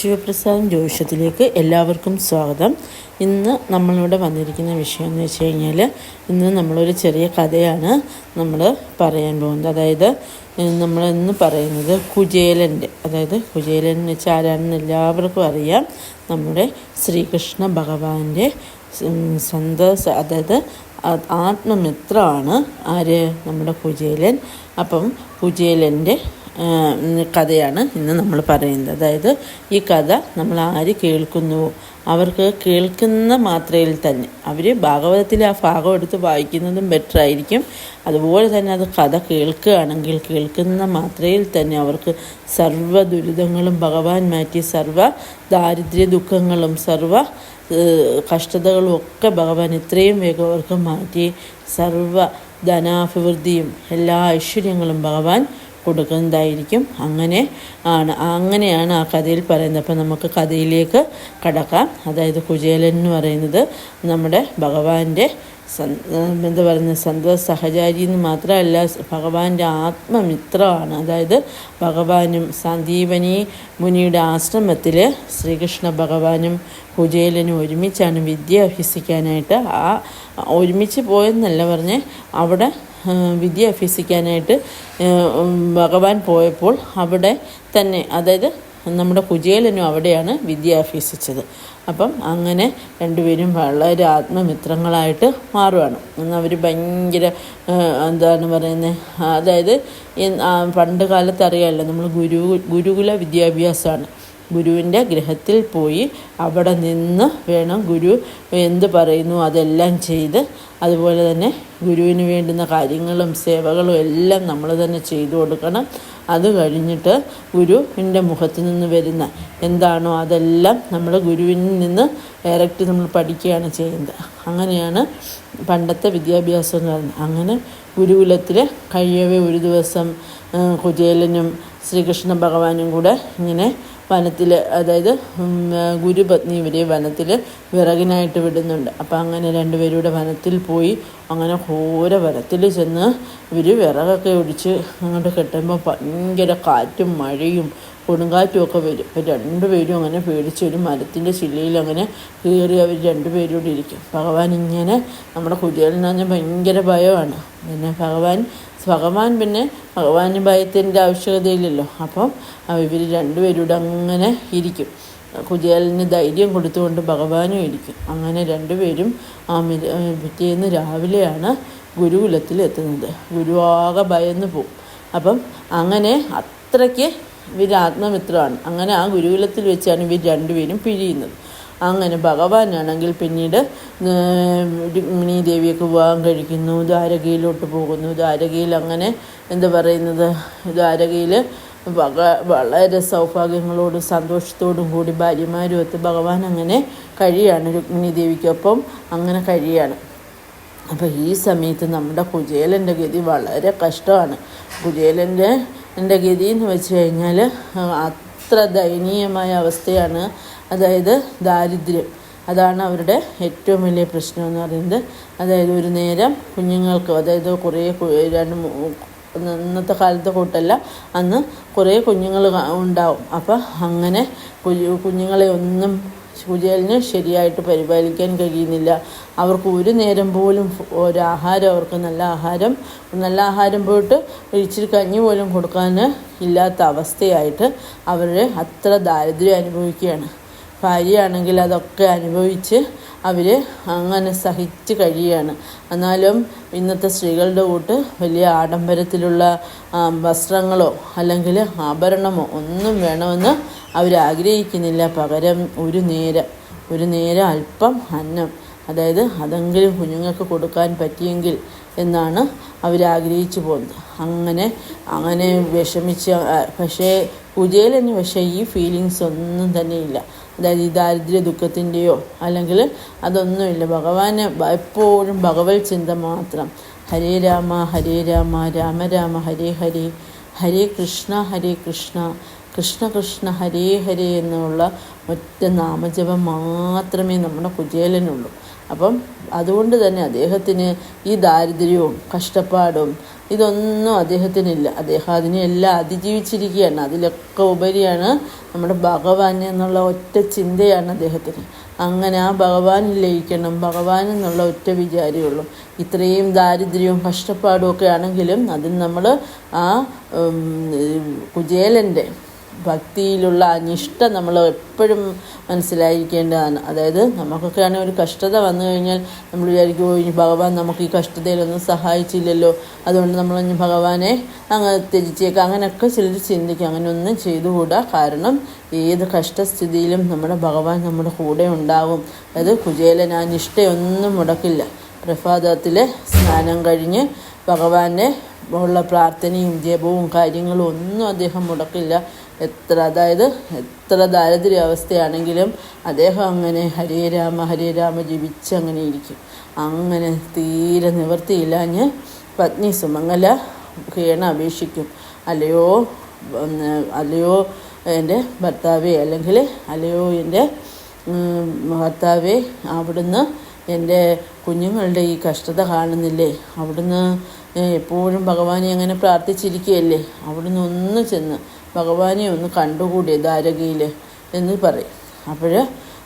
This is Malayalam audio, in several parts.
ശിവപ്രസാദം ജ്യോതിഷത്തിലേക്ക് എല്ലാവർക്കും സ്വാഗതം. ഇന്ന് നമ്മളിവിടെ വന്നിരിക്കുന്ന വിഷയം എന്ന് വെച്ച് കഴിഞ്ഞാൽ ഇന്ന് നമ്മളൊരു ചെറിയ കഥയാണ് നമ്മൾ പറയാൻ പോകുന്നത്. അതായത് നമ്മൾ ഇന്ന് പറയുന്നത് കുചേലന്റെ അതായത് കുചേലൻ എന്ന് വെച്ചാൽ ആരാണെന്ന് എല്ലാവർക്കും അറിയാം. നമ്മുടെ ശ്രീകൃഷ്ണ ഭഗവാന്റെ സ്വന്ത അതായത് ആത്മമിത്രമാണ് ആര്? നമ്മുടെ കുചേലൻ. അപ്പം കുചേലന്റെ കഥയാണ് ഇന്ന് നമ്മൾ പറയുന്നത്. അതായത് ഈ കഥ നമ്മൾ ആര് കേൾക്കുന്നുവോ അവർക്ക് കേൾക്കുന്ന മാത്രയിൽ തന്നെ. അവർ ഭാഗവതത്തിലെ ആ ഭാഗം എടുത്ത് വായിക്കുന്നതും ബെറ്റർ ആയിരിക്കും. അതുപോലെ തന്നെ അത് കഥ കേൾക്കുകയാണെങ്കിൽ കേൾക്കുന്ന മാത്രയിൽ തന്നെ അവർക്ക് സർവ ദുരിതങ്ങളും ഭഗവാൻ മാറ്റി സർവ ദാരിദ്ര്യ ദുഃഖങ്ങളും സർവ കഷ്ടതകളും ഒക്കെ ഭഗവാൻ ഇത്രയും വേഗം അവർക്ക് മാറ്റി സർവ ധനാഭിവൃദ്ധിയും എല്ലാ ഐശ്വര്യങ്ങളും ഭഗവാൻ കൊടുക്കുന്നതായിരിക്കും. അങ്ങനെ ആണ്. അങ്ങനെയാണ് ആ കഥയിൽ പറയുന്നത്. അപ്പം നമുക്ക് കഥയിലേക്ക് കടക്കാം. അതായത് കുചേലൻ എന്ന് പറയുന്നത് നമ്മുടെ ഭഗവാന്റെ എന്താ പറയുന്നത്? സന്ത സഹചാരി എന്ന് മാത്രമല്ല ഭഗവാന്റെ ആത്മമിത്രമാണ്. അതായത് ഭഗവാനും സന്ദീപനി മുനിയുടെ ആശ്രമത്തിൽ ശ്രീകൃഷ്ണ ഭഗവാനും കുചേലനും ഒരുമിച്ചാണ് വിദ്യ അഭ്യസിക്കാനായിട്ട് ആ ഒരുമിച്ച് പോയെന്നല്ല പറഞ്ഞ് അവിടെ വിദ്യ അഭ്യസിക്കാനായിട്ട് ഭഗവാൻ പോയപ്പോൾ അവിടെ തന്നെ അതായത് നമ്മുടെ കുചേലനും അവിടെയാണ് വിദ്യ അഭ്യസിച്ചത്. അപ്പം അങ്ങനെ രണ്ടുപേരും വളരെ ആത്മമിത്രങ്ങളായിട്ട് എന്നാൽ അവർ ഭയങ്കര എന്താണ് പറയുന്നത് അതായത് പണ്ട് കാലത്ത് അറിയാമല്ലോ നമ്മൾ ഗുരു ഗുരുകുല വിദ്യാഭ്യാസമാണ്. ഗുരുവിന്റെ ഗ്രഹത്തിൽ പോയി അവിടെ നിന്ന് വേണം ഗുരു എന്ത് പറയുന്നു അതെല്ലാം ചെയ്ത് അതുപോലെ തന്നെ ഗുരുവിന് വേണ്ടുന്ന കാര്യങ്ങളും സേവകളും എല്ലാം നമ്മൾ തന്നെ ചെയ്തു കൊടുക്കണം. അത് കഴിഞ്ഞിട്ട് ഗുരുവിന്റെ മുഖത്ത് നിന്ന് വരുന്ന എന്താണോ അതെല്ലാം നമ്മൾ ഗുരുവിൽ നിന്ന് ഡയറക്റ്റ് നമ്മൾ പഠിക്കുകയാണ് ചെയ്യുന്നത്. അങ്ങനെയാണ് പണ്ടത്തെ വിദ്യാഭ്യാസം എന്ന് പറയുന്നത്. അങ്ങനെ ഗുരുകുലത്തിൽ കഴിയവേ ഒരു ദിവസം കുചേലനും ശ്രീകൃഷ്ണ ഭഗവാനും കൂടെ ഇങ്ങനെ വനത്തിൽ അതായത് ഗുരുപത്നി ഇവരെ വനത്തിൽ വിറകിനായിട്ട് വിടുന്നുണ്ട്. അപ്പം അങ്ങനെ രണ്ടുപേരൂടെ വനത്തിൽ പോയി അങ്ങനെ ഘോര വനത്തിൽ ചെന്ന് ഇവർ വിറകൊക്കെ ഒടിച്ച് അങ്ങോട്ട് കെട്ടുമ്പോൾ ഭയങ്കര കാറ്റും മഴയും കൊടുങ്കാറ്റും ഒക്കെ വരും. അപ്പം രണ്ടുപേരും അങ്ങനെ പേടിച്ച് ഒരു മരത്തിന്റെ ചില്ലയിൽ അങ്ങനെ കയറി അവർ രണ്ടുപേരും ഇരിക്കും. ഭഗവാൻ ഇങ്ങനെ നമ്മുടെ കുചേലന് പറഞ്ഞാൽ ഭയങ്കര ഭയമാണ്. പിന്നെ ഭഗവാൻ ഭഗവാൻ പിന്നെ ഭഗവാന് ഭയത്തിന്റെ ആവശ്യകതയില്ലല്ലോ. അപ്പം ഇവർ രണ്ടുപേരൂടെ അങ്ങനെ ഇരിക്കും. കുചേലന് ധൈര്യം കൊടുത്തുകൊണ്ട് ഭഗവാനും ഇരിക്കും. അങ്ങനെ രണ്ടുപേരും ആ മിര പിറ്റേന്ന് രാവിലെയാണ് ഗുരുകുലത്തിൽ എത്തുന്നത് ഗുരുവാകെ ഭയന്ന് പോവും. അപ്പം അങ്ങനെ അത്രയ്ക്ക് ഇവർ ആത്മമിത്രമാണ്. അങ്ങനെ ആ ഗുരുകുലത്തിൽ വെച്ചാണ് ഇവർ രണ്ടുപേരും പിരിയുന്നത്. അങ്ങനെ ഭഗവാനാണെങ്കിൽ പിന്നീട് രുക്മിണി ദേവിയൊക്കെ വിവാഹം കഴിക്കുന്നു ദ്വാരകയിലോട്ട് പോകുന്നു ദ്വാരകയിൽ അങ്ങനെ എന്താ പറയുന്നത് ദ്വാരകയിൽ വളരെ സൗഭാഗ്യങ്ങളോടും സന്തോഷത്തോടും കൂടി ഭാര്യമാരും ഒത്ത് ഭഗവാൻ അങ്ങനെ കഴിയാണ് രുക്മിണി ദേവിക്കൊപ്പം അങ്ങനെ കഴിയാണ്. അപ്പോൾ ഈ സമയത്ത് നമ്മുടെ കുചേലന്റെ ഗതി വളരെ കഷ്ടമാണ്. കുചേലന്റെ എന്റെ ഗതി എന്ന് വെച്ച് കഴിഞ്ഞാൽ അത്ര ദയനീയമായ അവസ്ഥയാണ്. അതായത് ദാരിദ്ര്യം. അതാണ് അവരുടെ ഏറ്റവും വലിയ പ്രശ്നം എന്ന് പറയുന്നത്. അതായത് ഒരു നേരം കുഞ്ഞുങ്ങൾക്ക് അതായത് കുറേ രണ്ട് ഇന്നത്തെ കാലത്തെ കൂട്ടല്ല അന്ന് കുറേ കുഞ്ഞുങ്ങൾ ഉണ്ടാവും. അപ്പം അങ്ങനെ കുഞ്ഞുങ്ങളെ ഒന്നും കുചേലിന് ശരിയായിട്ട് പരിപാലിക്കാൻ കഴിയുന്നില്ല. അവർക്ക് ഒരു നേരം പോലും ഒരു ആഹാരം അവർക്ക് നല്ല ആഹാരം നല്ല ആഹാരം പോയിട്ട് ഇച്ചിരി കഞ്ഞി പോലും കൊടുക്കാൻ ഇല്ലാത്ത അവസ്ഥയായിട്ട് അവർ അത്ര ദാരിദ്ര്യം അനുഭവിക്കുകയാണ്. ഭാര്യയാണെങ്കിൽ അതൊക്കെ അനുഭവിച്ച് അവർ അങ്ങനെ സഹിച്ച് കഴിയുകയാണ്. എന്നാലും ഇന്നത്തെ സ്ത്രീകളുടെ കൂട്ട് വലിയ ആഡംബരത്തിലുള്ള വസ്ത്രങ്ങളോ അല്ലെങ്കിൽ ആഭരണമോ ഒന്നും വേണമെന്ന് അവരാഗ്രഹിക്കുന്നില്ല പകരം ഒരു നേരം ഒരു നേരം അല്പം അന്നം അതായത് അതെങ്കിലും കുഞ്ഞുങ്ങൾക്ക് കൊടുക്കാൻ പറ്റിയെങ്കിൽ എന്നാണ് അവരാഗ്രഹിച്ചു പോകുന്നത്. അങ്ങനെ അങ്ങനെ വിഷമിച്ച് പക്ഷേ തന്നെ പക്ഷേ ഈ ഫീലിങ്സ് ഒന്നും തന്നെ ഇല്ല. ദാരിദ്ര്യ ദുഃഖത്തിന്റെയോ അല്ലെങ്കിൽ അതൊന്നുമില്ല. ഭഗവാന് എപ്പോഴും ഭഗവത് ചിന്ത മാത്രം. ഹരേ രാമ ഹരേ രാമ രാമ രാമ ഹരേ ഹരേ ഹരേ കൃഷ്ണ ഹരേ കൃഷ്ണ കൃഷ്ണ കൃഷ്ണ ഹരേ ഹരേ എന്നുള്ള ഒറ്റ നാമജപം മാത്രമേ നമ്മുടെ കുചേലനുള്ളൂ. അപ്പം അതുകൊണ്ട് തന്നെ അദ്ദേഹത്തിന് ഈ ദാരിദ്ര്യവും കഷ്ടപ്പാടും ഇതൊന്നും അദ്ദേഹത്തിനില്ല. അദ്ദേഹം അതിനെല്ലാം അതിജീവിച്ചിരിക്കുകയാണ്. അതിലൊക്കെ ഉപരിയാണ് നമ്മുടെ ഭഗവാൻ എന്നുള്ള ഒറ്റ ചിന്തയാണ് അദ്ദേഹത്തിന്. അങ്ങനെ ആ ഭഗവാനിൽ ലയിക്കണം ഭഗവാൻ എന്നുള്ള ഒറ്റ വിചാരമുള്ളൂ ഇത്രയും ദാരിദ്ര്യവും കഷ്ടപ്പാടും ഒക്കെ ആണെങ്കിലും അതിന് നമ്മൾ ആ കുചേലന്റെ ഭക്തിയിലുള്ള ആ നിഷ്ഠ നമ്മൾ എപ്പോഴും മനസ്സിലായിരിക്കേണ്ടതാണ്. അതായത് നമുക്കൊക്കെ ആണെങ്കിൽ ഒരു കഷ്ടത വന്നു കഴിഞ്ഞാൽ നമ്മൾ വിചാരിക്കും ഇനി ഭഗവാൻ നമുക്ക് ഈ കഷ്ടതയിലൊന്നും സഹായിച്ചില്ലല്ലോ. അതുകൊണ്ട് നമ്മൾ ഇനി ഭഗവാനെ അങ്ങ് ത്യജിച്ചേക്കാം. അങ്ങനെയൊക്കെ ചിലർ ചിന്തിക്കും. അങ്ങനെയൊന്നും ചെയ്തുകൂടാ. കാരണം ഏത് കഷ്ടസ്ഥിതിയിലും നമ്മുടെ ഭഗവാൻ നമ്മുടെ കൂടെ ഉണ്ടാവും. അതായത് കുചേലൻ ആ നിഷ്ഠയൊന്നും മുടക്കില്ല. പ്രഭാതത്തിലെ സ്നാനം കഴിഞ്ഞ് ഭഗവാന്റെ ഉള്ള പ്രാർത്ഥനയും ജപവും കാര്യങ്ങളും ഒന്നും അദ്ദേഹം മുടക്കില്ല. എത്ര അതായത് എത്ര ദാരിദ്ര്യ അവസ്ഥയാണെങ്കിലും അദ്ദേഹം അങ്ങനെ ഹരേ രാമ ഹരേ രാമ ജപിച്ച് അങ്ങനെ ഇരിക്കും. അങ്ങനെ തീരെ നിവൃത്തിയില്ലാഞ്ഞ് പത്നി സുമംഗല കേണ അപേക്ഷിക്കും. അല്ലയോ അല്ലയോ എന്റെ ഭർത്താവേ അല്ലെങ്കിൽ അല്ലയോ എന്റെ ഭർത്താവേ അവിടുന്ന് എന്റെ കുഞ്ഞുങ്ങളുടെ ഈ കഷ്ടത കാണുന്നില്ലേ? അവിടുന്ന് എപ്പോഴും ഭഗവാനെ അങ്ങനെ പ്രാർത്ഥിച്ചിരിക്കുകയല്ലേ? അവിടുന്ന് ഒന്ന് ചെന്ന് ഭഗവാനെ ഒന്ന് കണ്ടുകൂടി ദ്വാരകയിൽ എന്ന് പറയും. അപ്പോൾ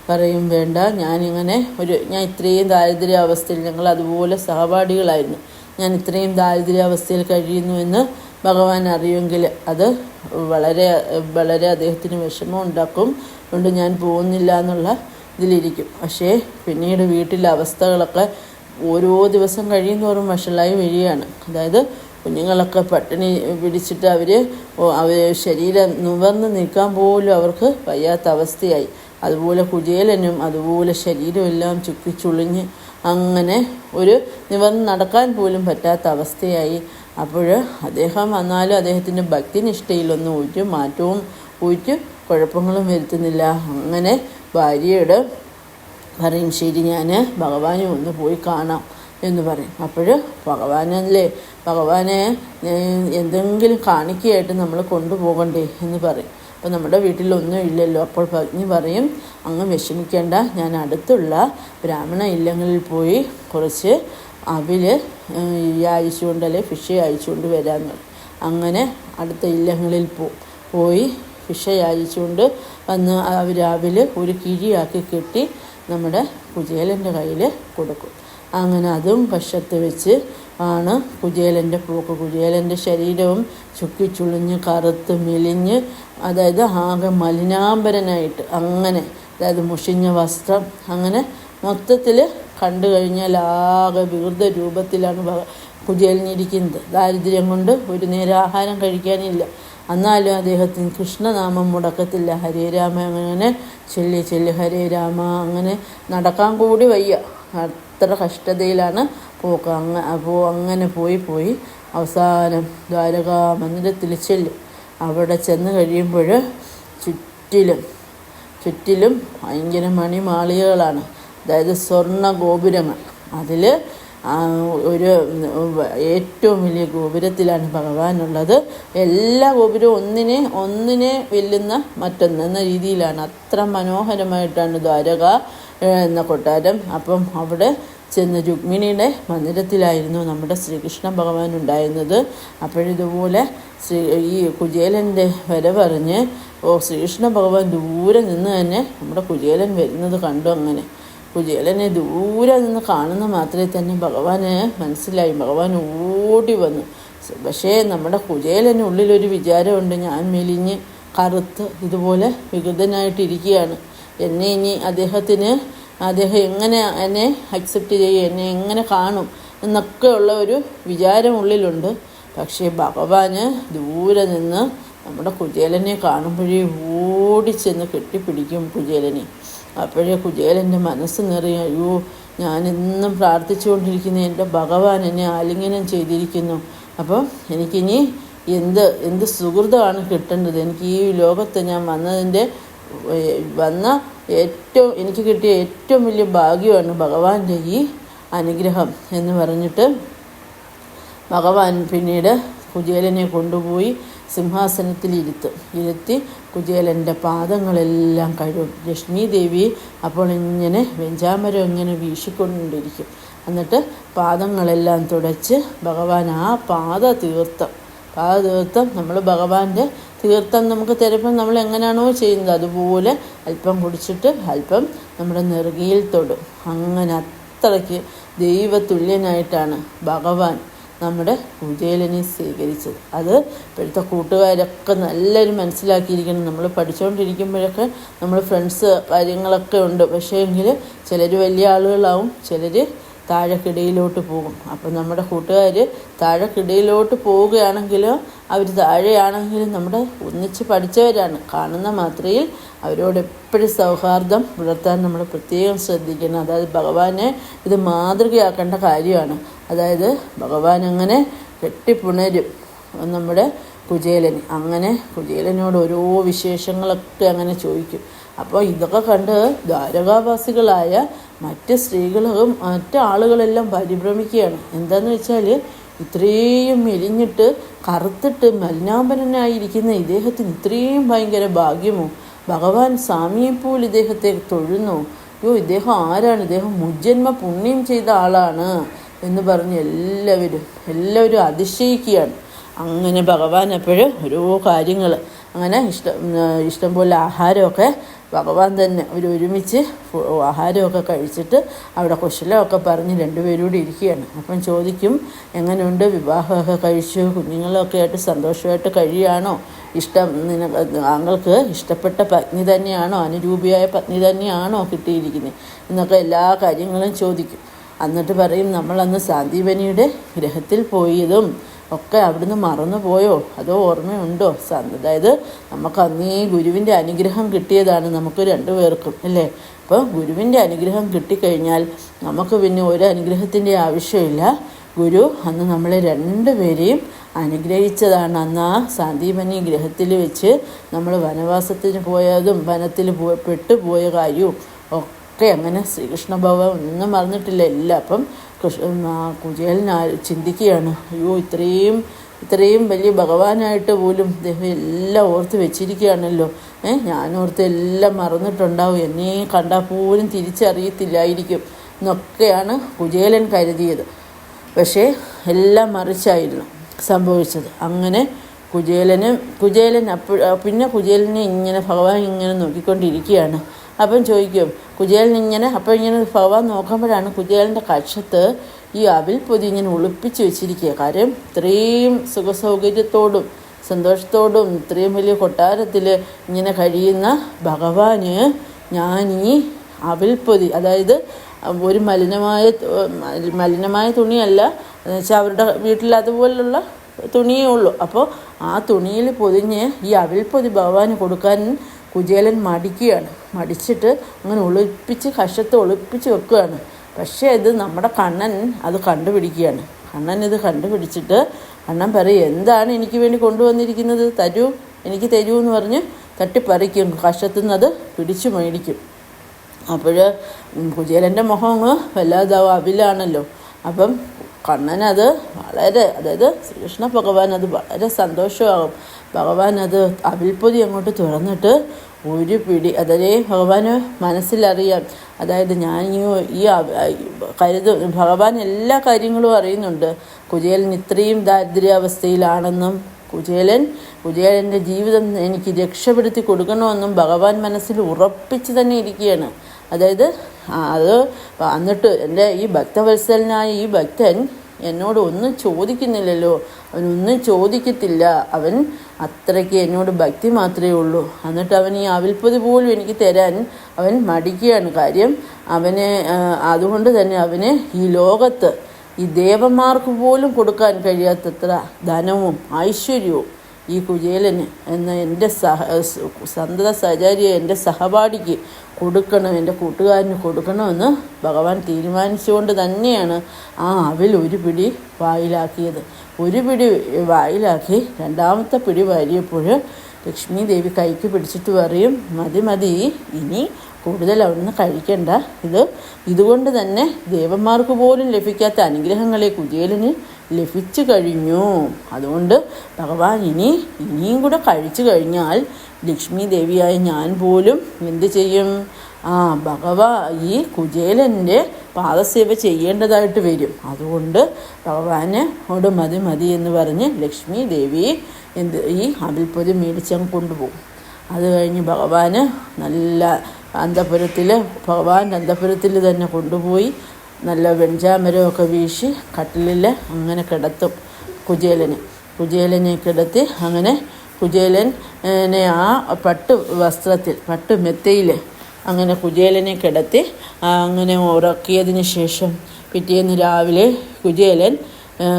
പറയും വേണ്ട ഞാനിങ്ങനെ ഒരു ഞാൻ ഇത്രയും ദാരിദ്ര്യാവസ്ഥയിൽ ഞങ്ങൾ അതുപോലെ സഹപാഠികളായിരുന്നു. ഞാൻ ഇത്രയും ദാരിദ്ര്യാവസ്ഥയിൽ കഴിയുന്നുവെന്ന് ഭഗവാൻ അറിയുമെങ്കിൽ അത് വളരെ വളരെ അദ്ദേഹത്തിന് വിഷമം ഉണ്ടാക്കും. അതുകൊണ്ട് ഞാൻ പോകുന്നില്ല എന്നുള്ള ഇതിലിരിക്കും. പക്ഷേ പിന്നീട് വീട്ടിലെ അവസ്ഥകളൊക്കെ ഓരോ ദിവസം കഴിയുന്തോറും വഷളായി വരികയാണ്. അതായത് കുഞ്ഞുങ്ങളൊക്കെ പട്ടിണി പിടിച്ചിട്ട് അവർ അവർ ശരീരം നിവർന്ന് നിൽക്കാൻ പോലും അവർക്ക് വയ്യാത്ത അവസ്ഥയായി. അതുപോലെ കുചേലനും അതുപോലെ ശരീരമെല്ലാം ചുക്കിച്ചുളിഞ്ഞ് അങ്ങനെ ഒരു നിവർന്ന് നടക്കാൻ പോലും പറ്റാത്ത അവസ്ഥയായി. അപ്പോൾ അദ്ദേഹം വന്നാലും അദ്ദേഹത്തിന്റെ ഭക്തിനിഷ്ഠയിലൊന്നും ഒരു മാറ്റവും ഒരു കുഴപ്പങ്ങളും വരുത്തുന്നില്ല. അങ്ങനെ ഭാര്യയോട് പറയും ശരി ഞാൻ ഭഗവാനെ ഒന്ന് പോയി കാണാം. എന്ന് പറയും. അപ്പോൾ ഭഗവാനല്ലേ ഭഗവാനെ എന്തെങ്കിലും കാണിക്കയായിട്ട് നമ്മൾ കൊണ്ടുപോകണ്ടേ എന്ന് പറയും. അപ്പോൾ നമ്മുടെ വീട്ടിലൊന്നും ഇല്ലല്ലോ. അപ്പോൾ പത്നി പറയും അങ്ങ് വിഷമിക്കേണ്ട. ഞാൻ അടുത്തുള്ള ബ്രാഹ്മണ ഇല്ലങ്ങളിൽ പോയി കുറച്ച് അവിൽ ഈ അയച്ചുകൊണ്ട് അല്ലെ ഫിഷ് അയച്ചുകൊണ്ട് വരാമെന്ന് അങ്ങനെ അടുത്ത ഇല്ലങ്ങളിൽ പോ പോയി ഫിഷ അയച്ചുകൊണ്ട് വന്ന് അവർ രാവിലെ ഒരു കിഴിയാക്കി കെട്ടി നമ്മുടെ കുചേലന്റെ കയ്യിൽ കൊടുക്കും. അങ്ങനെ അതും കഷത്ത് വെച്ച് ആണ് കുചേലന്റെ പൂക്ക്. കുചേലന്റെ ശരീരവും ചുക്കിച്ചുളിഞ്ഞ് കറുത്ത് മെലിഞ്ഞ് അതായത് ആകെ മലിനാംബരനായിട്ട് അങ്ങനെ അതായത് മുഷിഞ്ഞ വസ്ത്രം അങ്ങനെ മൊത്തത്തിൽ കണ്ടു കഴിഞ്ഞാൽ ആകെ വികൃത രൂപത്തിലാണ് കുചേലിഞ്ഞിരിക്കുന്നത് ദാരിദ്ര്യം കൊണ്ട് ഒരു നേരം ആഹാരം കഴിക്കാനില്ല. എന്നാലും അദ്ദേഹത്തിന് കൃഷ്ണനാമം മുടക്കത്തില്ല. ഹരേ രാമ അങ്ങനെ ചൊല്ലി ചൊല്ലി ഹരേ രാമ അങ്ങനെ നടക്കാൻ കൂടി വയ്യ. അത്ര കഷ്ടതയിലാണ്. പോക്ക് അങ്ങ അപ്പോൾ അങ്ങനെ പോയി പോയി. അവസാനം ദ്വാരകാ മന്ദിരത്തിൽ ചെല്ലും അവിടെ ചെന്ന് കഴിയുമ്പോൾ ചുറ്റിലും ചുറ്റിലും ഭയങ്കര മണിമാളികകളാണ്. അതായത് സ്വർണ ഗോപുരങ്ങൾ. അതിൽ ഒരു ഏറ്റവും വലിയ ഗോപുരത്തിലാണ് ഭഗവാനുള്ളത്. എല്ലാ ഗോപുരവും ഒന്നിനെ ഒന്നിനെ വെല്ലുന്ന മറ്റൊന്ന് എന്ന രീതിയിലാണ്. അത്ര മനോഹരമായിട്ടാണ് ദ്വാരക എന്ന കൊട്ടാരം. അപ്പം അവിടെ ചെന്ന് രുക്മിണിയുടെ മന്ദിരത്തിലായിരുന്നു നമ്മുടെ ശ്രീകൃഷ്ണ ഭഗവാൻ ഉണ്ടായിരുന്നത്. അപ്പോഴിതുപോലെ ശ്രീ ഈ കുചേലന്റെ വരവറിഞ്ഞ് ഓ ശ്രീകൃഷ്ണ ഭഗവാൻ ദൂരെ നിന്ന് തന്നെ നമ്മുടെ കുചേലൻ വരുന്നത് കണ്ടു അങ്ങനെ. കുചേലനെ ദൂരെ നിന്ന് കാണുന്ന മാത്രമേ തന്നെ ഭഗവാന് മനസ്സിലായി. ഭഗവാൻ ഓടി വന്നു. പക്ഷേ നമ്മുടെ കുചേലന് ഉള്ളിലൊരു വിചാരമുണ്ട്. ഞാൻ മെലിഞ്ഞ് കറുത്ത് ഇതുപോലെ വികൃതനായിട്ടിരിക്കുകയാണ്. എന്നെ ഇനി അദ്ദേഹത്തിന് അദ്ദേഹം എങ്ങനെ എന്നെ അക്സെപ്റ്റ് ചെയ്യും എന്നെ എങ്ങനെ കാണും എന്നൊക്കെ ഉള്ള ഒരു വിചാരം ഉള്ളിലുണ്ട്. പക്ഷേ ഭഗവാന് ദൂരെ നിന്ന് നമ്മുടെ കുചേലനെ കാണുമ്പോഴേ ഓടിച്ചെന്ന് കെട്ടിപ്പിടിക്കും കുചേലനെ. അപ്പോഴേ കുചേലന്റെ മനസ്സ് നിറയും അയ്യോ ഞാനെന്നും പ്രാർത്ഥിച്ചുകൊണ്ടിരിക്കുന്ന എന്റെ ഭഗവാൻ എന്നെ ആലിംഗനം ചെയ്തിരിക്കുന്നു. അപ്പം എനിക്കിനി എന്ത് എന്ത് സുഹൃതമാണ് കിട്ടേണ്ടത്? എനിക്ക് ഈ ലോകത്ത് ഞാൻ വന്നതിന്റെ വന്ന ഏറ്റവും എനിക്ക് കിട്ടിയ ഏറ്റവും വലിയ ഭാഗ്യമാണ് ഭഗവാന്റെ ഈ അനുഗ്രഹം എന്ന് പറഞ്ഞിട്ട് ഭഗവാൻ പിന്നീട് കുചേലനെ കൊണ്ടുപോയി സിംഹാസനത്തിൽ ഇരുത്തും. ഇരുത്തി കുചേലന്റെ പാദങ്ങളെല്ലാം കഴുകും. ലക്ഷ്മി ദേവി അപ്പോൾ ഇങ്ങനെ വെഞ്ചാമരം ഇങ്ങനെ വീശിക്കൊണ്ടിരിക്കും. എന്നിട്ട് പാദങ്ങളെല്ലാം തുടച്ച് ഭഗവാൻ ആ പാദ തീർത്ഥം പാദ തീർത്ഥം നമ്മൾ ഭഗവാന്റെ തീർത്ഥം നമുക്ക് തരുമ്പം നമ്മൾ എങ്ങനെയാണോ ചെയ്യുന്നത്. അതുപോലെ അല്പം കുടിച്ചിട്ട് അല്പം നമ്മുടെ നെറുകയിൽ തൊടും. അങ്ങനെ അത്രയ്ക്ക് ദൈവതുല്യനായിട്ടാണ് ഭഗവാൻ നമ്മുടെ കുചേലനെ സ്വീകരിച്ചത്. അത് ഇപ്പോഴത്തെ കൂട്ടുകാരൊക്കെ നല്ലൊരു മനസ്സിലാക്കിയിരിക്കണം. നമ്മൾ പഠിച്ചുകൊണ്ടിരിക്കുമ്പോഴൊക്കെ നമ്മൾ ഫ്രണ്ട്സ് കാര്യങ്ങളൊക്കെ ഉണ്ട്. പക്ഷേ എങ്കിൽ ചിലർ വലിയ ആളുകളാവും ചിലർ താഴെക്കിടയിലോട്ട് പോകും. അപ്പം നമ്മുടെ കൂട്ടുകാർ താഴെക്കിടയിലോട്ട് പോവുകയാണെങ്കിൽ അവർ താഴെയാണെങ്കിലും നമ്മുടെ ഒന്നിച്ച് പഠിച്ചവരാണ്. കാണുന്ന മാത്രയിൽ അവരോട് എപ്പോഴും സൗഹാർദ്ദം പുലർത്താൻ നമ്മൾ പ്രത്യേകം ശ്രദ്ധിക്കണം. അതായത് ഭഗവാനെ ഇത് മാതൃകയാക്കേണ്ട കാര്യമാണ്. അതായത് ഭഗവാൻ അങ്ങനെ കെട്ടിപ്പുണരും നമ്മുടെ കുചേലൻ അങ്ങനെ കുചേലനോട് ഓരോ വിശേഷങ്ങളൊക്കെ അങ്ങനെ ചോദിക്കും. അപ്പോൾ ഇതൊക്കെ കണ്ട് ദ്വാരകാവാസികളായ മറ്റ് സ്ത്രീകളും മറ്റ് ആളുകളെല്ലാം പരിഭ്രമിക്കുകയാണ്. എന്താന്ന് വെച്ചാൽ ഇത്രയും മെലിഞ്ഞിട്ട് കറുത്തിട്ട് മലിനാമ്പനായിരിക്കുന്ന ഇദ്ദേഹത്തിന് ഇത്രയും ഭയങ്കര ഭാഗ്യമോ? ഭഗവാൻ സ്വാമിയെപ്പോൾ ഇദ്ദേഹത്തെ തൊഴുന്നു. അയ്യോ ഇദ്ദേഹം ആരാണ്? ഇദ്ദേഹം മുജ്ജന്മ പുണ്യം ചെയ്ത ആളാണ് എന്ന് പറഞ്ഞ് എല്ലാവരും എല്ലാവരും അതിശയിക്കുകയാണ്. അങ്ങനെ ഭഗവാൻ എപ്പോഴും ഓരോ കാര്യങ്ങൾ അങ്ങനെ ഇഷ്ടം ഇഷ്ടം പോലെ ആഹാരമൊക്കെ ഭഗവാൻ തന്നെ അവർ ഒരുമിച്ച് ആഹാരമൊക്കെ കഴിച്ചിട്ട് അവിടെ കുശലമൊക്കെ പറഞ്ഞ് രണ്ടുപേരും കൂടി ഇരിക്കുകയാണ്. അപ്പം ചോദിക്കും എങ്ങനെയുണ്ട് വിവാഹമൊക്കെ കഴിച്ചു? കുഞ്ഞുങ്ങളൊക്കെ ആയിട്ട് സന്തോഷമായിട്ട് കഴിയുകയാണോ? ഇഷ്ടം താങ്കൾക്ക് ഇഷ്ടപ്പെട്ട പത്നി തന്നെയാണോ? അനുരൂപിയായ പത്നി തന്നെയാണോ കിട്ടിയിരിക്കുന്നത് എന്നൊക്കെ എല്ലാ കാര്യങ്ങളും ചോദിക്കും. എന്നിട്ട് പറയും നമ്മളന്ന് സാന്ദീപനിയുടെ ഗ്രഹത്തിൽ പോയതും ഒക്കെ അവിടുന്ന് മറന്നു പോയോ? അതോ ഓർമ്മയുണ്ടോ? അതായത് നമുക്ക് അന്നേ ഗുരുവിന്റെ അനുഗ്രഹം കിട്ടിയതാണ് നമുക്ക് രണ്ടുപേർക്കും അല്ലേ? അപ്പോൾ ഗുരുവിന്റെ അനുഗ്രഹം കിട്ടിക്കഴിഞ്ഞാൽ നമുക്ക് പിന്നെ ഒരു അനുഗ്രഹത്തിന്റെ ആവശ്യമില്ല. ഗുരു അന്ന് നമ്മളെ രണ്ടുപേരെയും അനുഗ്രഹിച്ചതാണ്. അന്ന് ആ സാന്ദീപനി ഗ്രഹത്തിൽ വെച്ച് നമ്മൾ വനവാസത്തിന് പോയതും വനത്തിൽ പോ പെട്ടുപോയ കാര്യവും ഒക്കെ അങ്ങനെ ശ്രീകൃഷ്ണ ഒന്നും മറന്നിട്ടില്ല. എല്ലാം അപ്പം ആ ചിന്തിക്കുകയാണ്. അയ്യോ ഇത്രയും ഇത്രയും വലിയ ഭഗവാനായിട്ട് പോലും ദൈവം എല്ലാം ഓർത്ത് വെച്ചിരിക്കുകയാണല്ലോ. ഏഹ് ഞാനോർത്ത് എല്ലാം മറന്നിട്ടുണ്ടാവും. എന്നെ കണ്ടാൽ പോലും തിരിച്ചറിയത്തില്ലായിരിക്കും എന്നൊക്കെയാണ് കുചേലൻ കരുതിയത്. പക്ഷേ എല്ലാം മറിച്ചായിരുന്നു സംഭവിച്ചത്. അങ്ങനെ കുചേലന് കുചേലൻ അപ്പോൾ പിന്നെ കുചേലനെ ഇങ്ങനെ ഭഗവാൻ ഇങ്ങനെ നോക്കിക്കൊണ്ടിരിക്കുകയാണ്. അപ്പം ചോദിക്കും കുചേലൻ ഇങ്ങനെ അപ്പം ഇങ്ങനെ ഭഗവാൻ നോക്കുമ്പോഴാണ് കുചേലന്റെ കക്ഷത്ത് ഈ അവിൽ പൊതി ഇങ്ങനെ ഒളിപ്പിച്ച് വെച്ചിരിക്കുക. കാര്യം ഇത്രയും സുഖസൗകര്യത്തോടും സന്തോഷത്തോടും ഇത്രയും വലിയ കൊട്ടാരത്തിൽ ഇങ്ങനെ കഴിയുന്ന ഭഗവാന് ഞാൻ ഈ അവിൽപ്പൊതി അതായത് ഒരു മലിനമായ മലിനമായ തുണിയല്ല എന്ന് വെച്ചാൽ അവരുടെ വീട്ടിൽ അതുപോലുള്ള തുണിയേ ഉള്ളൂ. അപ്പോൾ ആ തുണിയിൽ പൊതിഞ്ഞ് ഈ അവിൽപ്പൊതി ഭഗവാന് കൊടുക്കാൻ കുചേലൻ മടിക്കുകയാണ്. മടിച്ചിട്ട് അങ്ങനെ ഒളിപ്പിച്ച് കഷത്ത് ഒളിപ്പിച്ച് വെക്കുകയാണ്. പക്ഷേ ഇത് നമ്മുടെ കണ്ണൻ അത് കണ്ടുപിടിക്കുകയാണ്. കണ്ണൻ ഇത് കണ്ടുപിടിച്ചിട്ട് കണ്ണൻ പറയും എന്താണ് എനിക്ക് വേണ്ടി കൊണ്ടുവന്നിരിക്കുന്നത്? തരൂ. എനിക്ക് തരൂ എന്ന് പറഞ്ഞ് തട്ടിപ്പറിക്കും. കഷത്തുനിന്ന് അത് പിടിച്ചു മേടിക്കും. അപ്പോൾ കുചേലന്റെ മുഖം അങ്ങ് വല്ലാതാവും. അവിലാണല്ലോ. അപ്പം കണ്ണനത് വളരെ അതായത് ശ്രീകൃഷ്ണ ഭഗവാൻ അത് വളരെ സന്തോഷമാകും. ഭഗവാൻ അത് അവിൽപ്പൊതി അങ്ങോട്ട് തുറന്നിട്ട് ഒരു പിടി അതേ ഭഗവാന് മനസ്സിലറിയാം. അതായത് ഞാൻ ഈ കരുത് ഭഗവാൻ എല്ലാ കാര്യങ്ങളും അറിയുന്നുണ്ട്. കുചേലൻ ഇത്രയും ദാരിദ്ര്യാവസ്ഥയിലാണെന്നും കുചേലൻ കുചേലന്റെ ജീവിതം എനിക്ക് രക്ഷപ്പെടുത്തി കൊടുക്കണമെന്നും ഭഗവാൻ മനസ്സിൽ ഉറപ്പിച്ച് തന്നെ ഇരിക്കുകയാണ്. അതായത് അത് എന്നിട്ട് എന്റെ ഈ ഭക്തവത്സലനായ ഈ ഭക്തൻ എന്നോട് ഒന്നും ചോദിക്കുന്നില്ലല്ലോ. അവനൊന്നും ചോദിക്കത്തില്ല. അവൻ അത്രയ്ക്ക് എന്നോട് ഭക്തി മാത്രമേ ഉള്ളൂ. എന്നിട്ട് അവൻ ഈ അവിൽപ്പത് പോലും എനിക്ക് തരാൻ അവൻ മടിക്കുകയാണ്. കാര്യം അവനെ അതുകൊണ്ട് തന്നെ അവന് ഈ ലോകത്ത് ഈ ദേവന്മാർക്ക് പോലും കൊടുക്കാൻ കഴിയാത്തത്ര ധനവും ഐശ്വര്യവും ഈ കുചേലന് എന്ന എന്റെ സഹ സന്തത സഹചാരിയെ എന്റെ സഹപാഠിക്ക് കൊടുക്കണം എന്റെ കൂട്ടുകാരന് കൊടുക്കണമെന്ന് ഭഗവാൻ തീരുമാനിച്ചുകൊണ്ട് തന്നെയാണ് ആ അവിൽ ഒരു പിടി വായിലാക്കിയത്. ഒരു പിടി വായിലാക്കി രണ്ടാമത്തെ പിടി വാരിയപ്പോൾ ലക്ഷ്മി ദേവി കൈക്ക് പിടിച്ചിട്ട് പറയും മതി മതി ഇനി കൂടുതൽ അവിടുന്ന് കഴിക്കണ്ട. ഇത് ഇതുകൊണ്ട് തന്നെ ദേവന്മാർക്ക് പോലും ലഭിക്കാത്ത അനുഗ്രഹങ്ങളെ കുചേലന് ലഭിച്ചു കഴിഞ്ഞു. അതുകൊണ്ട് ഭഗവാൻ ഇനി ഇനിയും കൂടെ കഴിച്ചു കഴിഞ്ഞാൽ ലക്ഷ്മി ദേവിയായ ഞാൻ പോലും എന്ത് ചെയ്യും? ആ ഭഗവാ ഈ കുചേലന്റെ പാദസേവ ചെയ്യേണ്ടതായിട്ട് വരും. അതുകൊണ്ട് ഭഗവാന് ഓട് മതി മതി എന്ന് പറഞ്ഞ് ലക്ഷ്മി ദേവി എന്ത് ഈ അവിൽപ്പൊതി മേടിച്ചങ്ങ് കൊണ്ടുപോകും. അത് കഴിഞ്ഞ് ഭഗവാന് നല്ല അന്തപുരത്തിൽ ഭഗവാൻ അന്തപുരത്തിൽ തന്നെ കൊണ്ടുപോയി നല്ല വെഞ്ചാമരമൊക്കെ വീശി കട്ടിലിൽ അങ്ങനെ കിടത്തും കുചേലനെ. കുചേലനെ കിടത്തി അങ്ങനെ കുചേലനെ ആ പട്ട് വസ്ത്രത്തിൽ പട്ട് മെത്തയിൽ അങ്ങനെ കുചേലനെ കിടത്തി അങ്ങനെ ഉറക്കിയതിന് ശേഷം പിറ്റേന്ന് രാവിലെ കുചേലൻ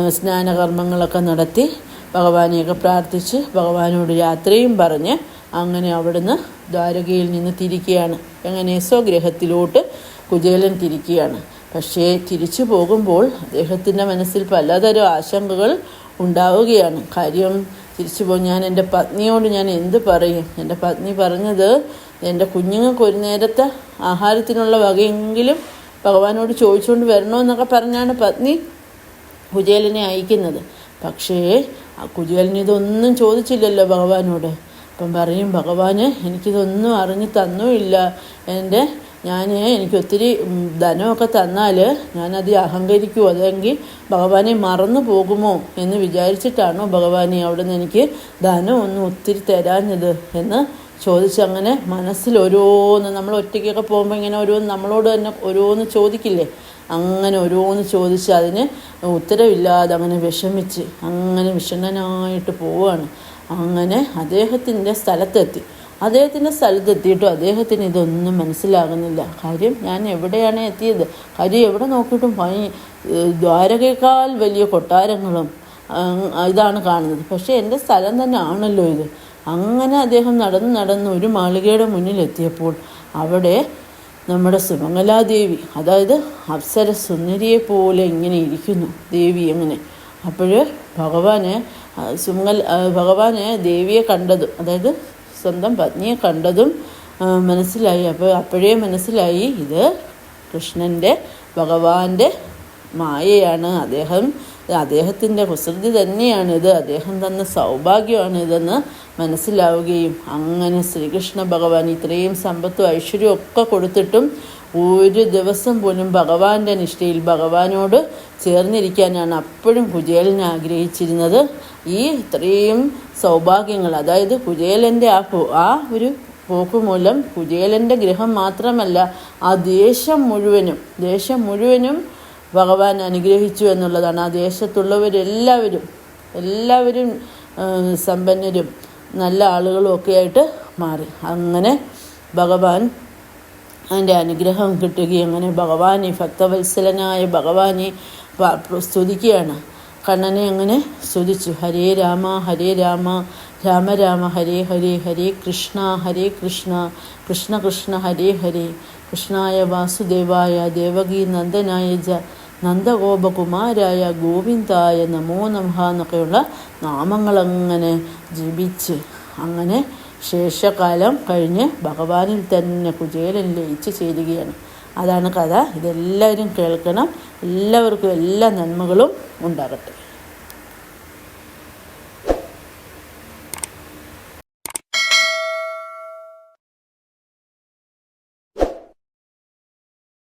സ്നാനകർമ്മങ്ങളൊക്കെ നടത്തി ഭഗവാനെയൊക്കെ പ്രാർത്ഥിച്ച് ഭഗവാനോട് യാത്രയും പറഞ്ഞ് അങ്ങനെ അവിടുന്ന് ദ്വാരകയിൽ നിന്ന് തിരിക്കുകയാണ്. അങ്ങനെ സ്വഗ്രഹത്തിലോട്ട് കുചേലൻ തിരിക്കുകയാണ്. പക്ഷേ തിരിച്ചു പോകുമ്പോൾ അദ്ദേഹത്തിന്റെ മനസ്സിൽ പലതരം ആശങ്കകൾ ഉണ്ടാവുകയാണ്. കാര്യം തിരിച്ചു പോകും ഞാൻ എന്റെ പത്നിയോട് ഞാൻ എന്ത് പറയും? എന്റെ പത്നി പറഞ്ഞത് എന്റെ കുഞ്ഞുങ്ങൾക്ക് ഒരു നേരത്തെ ആഹാരത്തിനുള്ള വകയെങ്കിലും ഭഗവാനോട് ചോദിച്ചുകൊണ്ട് വരണമെന്നൊക്കെ പറഞ്ഞാണ് പത്നി കുചേലനെ അയക്കുന്നത്. പക്ഷേ ആ കുചേലൻ ഇതൊന്നും ചോദിച്ചില്ലല്ലോ ഭഗവാനോട്. അപ്പം പറയും ഭഗവാന് എനിക്കിതൊന്നും അറിഞ്ഞു തന്നുമില്ല. എന്റെ ഞാൻ എനിക്ക് ഒത്തിരി ഉം, ധനമൊക്കെ തന്നാൽ ഞാനത് അഹങ്കരിക്കുമോ അതെങ്കിൽ ഭഗവാനെ മറന്നു പോകുമോ എന്ന് വിചാരിച്ചിട്ടാണോ ഭഗവാനെ അവിടെ നിന്ന് എനിക്ക് ധനം ഒന്നും ഒത്തിരി തരാഞ്ഞത് എന്ന് ചോദിച്ചങ്ങനെ മനസ്സിൽ ഓരോന്ന് നമ്മൾ ഒറ്റയ്ക്കൊക്കെ പോകുമ്പോൾ ഇങ്ങനെ ഓരോന്ന് നമ്മളോട് തന്നെ ഓരോന്ന് ചോദിക്കില്ലേ? അങ്ങനെ ഓരോന്ന് ചോദിച്ച് അതിന് ഉത്തരവില്ലാതെ അങ്ങനെ വിഷമിച്ച് അങ്ങനെ വിഷണ്ണനായിട്ട് പോവുകയാണ് അങ്ങനെ അദ്ദേഹത്തിന്റെ സ്ഥലത്തെത്തി. അദ്ദേഹത്തിന്റെ സ്ഥലത്തെത്തിയിട്ടും അദ്ദേഹത്തിന് ഇതൊന്നും മനസ്സിലാകുന്നില്ല. കാര്യം ഞാൻ എവിടെയാണ് എത്തിയത്? കാര്യം എവിടെ നോക്കിയിട്ടും ഭയ ദ്വാരകേക്കാൾ വലിയ കൊട്ടാരങ്ങളും ഇതാണ് കാണുന്നത്. പക്ഷേ എന്റെ സ്ഥലം തന്നെ ആണല്ലോ ഇത്. അങ്ങനെ അദ്ദേഹം നടന്ന് നടന്ന് ഒരു മാളികയുടെ മുന്നിലെത്തിയപ്പോൾ അവിടെ നമ്മുടെ സുമംഗലാദേവി അതായത് അപ്സര സുന്ദരിയെ പോലെ ഇങ്ങനെ ഇരിക്കുന്നു ദേവി അങ്ങനെ അപ്പോൾ ഭഗവാന് സുമംഗൽ ഭഗവാന് ദേവിയെ കണ്ടതും അതായത് സ്വന്തം പത്നിയെ കണ്ടതും മനസ്സിലായി. അപ്പോൾ അപ്പോഴേ മനസ്സിലായി ഇത് കൃഷ്ണന്റെ ഭഗവാന്റെ മായയാണ്. അദ്ദേഹം അദ്ദേഹത്തിന്റെ കുസൃതി തന്നെയാണിത്. അദ്ദേഹം തന്ന സൗഭാഗ്യമാണ് ഇതെന്ന് മനസ്സിലാവുകയും അങ്ങനെ ശ്രീകൃഷ്ണ ഭഗവാൻ ഇത്രയും സമ്പത്തും ഐശ്വര്യവും ഒക്കെ കൊടുത്തിട്ടും ഒരു ദിവസം പോലും ഭഗവാന്റെ നിഷ്ഠയിൽ ഭഗവാനോട് ചേർന്നിരിക്കാനാണ് അപ്പോഴും കുചേലൻ ആഗ്രഹിച്ചിരുന്നത്. ഈ ഇത്രയും സൗഭാഗ്യങ്ങൾ അതായത് കുചേലന്റെ ആ ആ ഒരു പോക്ക് മൂലം കുചേലന്റെ ഗ്രഹം മാത്രമല്ല ആ ദേശം മുഴുവനും ദേശം മുഴുവനും ഭഗവാൻ അനുഗ്രഹിച്ചു എന്നുള്ളതാണ്. ആ ദേശത്തുള്ളവരെല്ലാവരും എല്ലാവരും സമ്പന്നരും നല്ല ആളുകളും ഒക്കെ ആയിട്ട് മാറി. അങ്ങനെ ഭഗവാൻ അതിന്റെ അനുഗ്രഹം കിട്ടുകയും അങ്ങനെ ഭഗവാനെ ഭക്തവത്സലനായ ഭഗവാനെ സ്തുതിക്കുകയാണ്. കണ്ണനെ അങ്ങനെ സ്തുതിച്ചു. ഹരേ രാമ ഹരേ രാമ രാമ രാമ ഹരേ ഹരേ ഹരേ കൃഷ്ണ ഹരേ കൃഷ്ണ കൃഷ്ണ കൃഷ്ണ ഹരേ ഹരേ. കൃഷ്ണായ വാസുദേവായ ദേവകീ നന്ദനായ ജ നന്ദഗോപകുമാരായ ഗോവിന്ദായ നമോ നമഹ എന്നൊക്കെയുള്ള നാമങ്ങളങ്ങനെ ജപിച്ച് അങ്ങനെ ശേഷകാലം കഴിഞ്ഞ് ഭഗവാനിൽ തന്നെ കുചേലൻ ലയിച്ച് ചേരുകയാണ്. അതാണ് കഥ. ഇതെല്ലാവരും കേൾക്കണം. എല്ലാവർക്കും എല്ലാ നന്മകളും ഉണ്ടാകട്ടെ.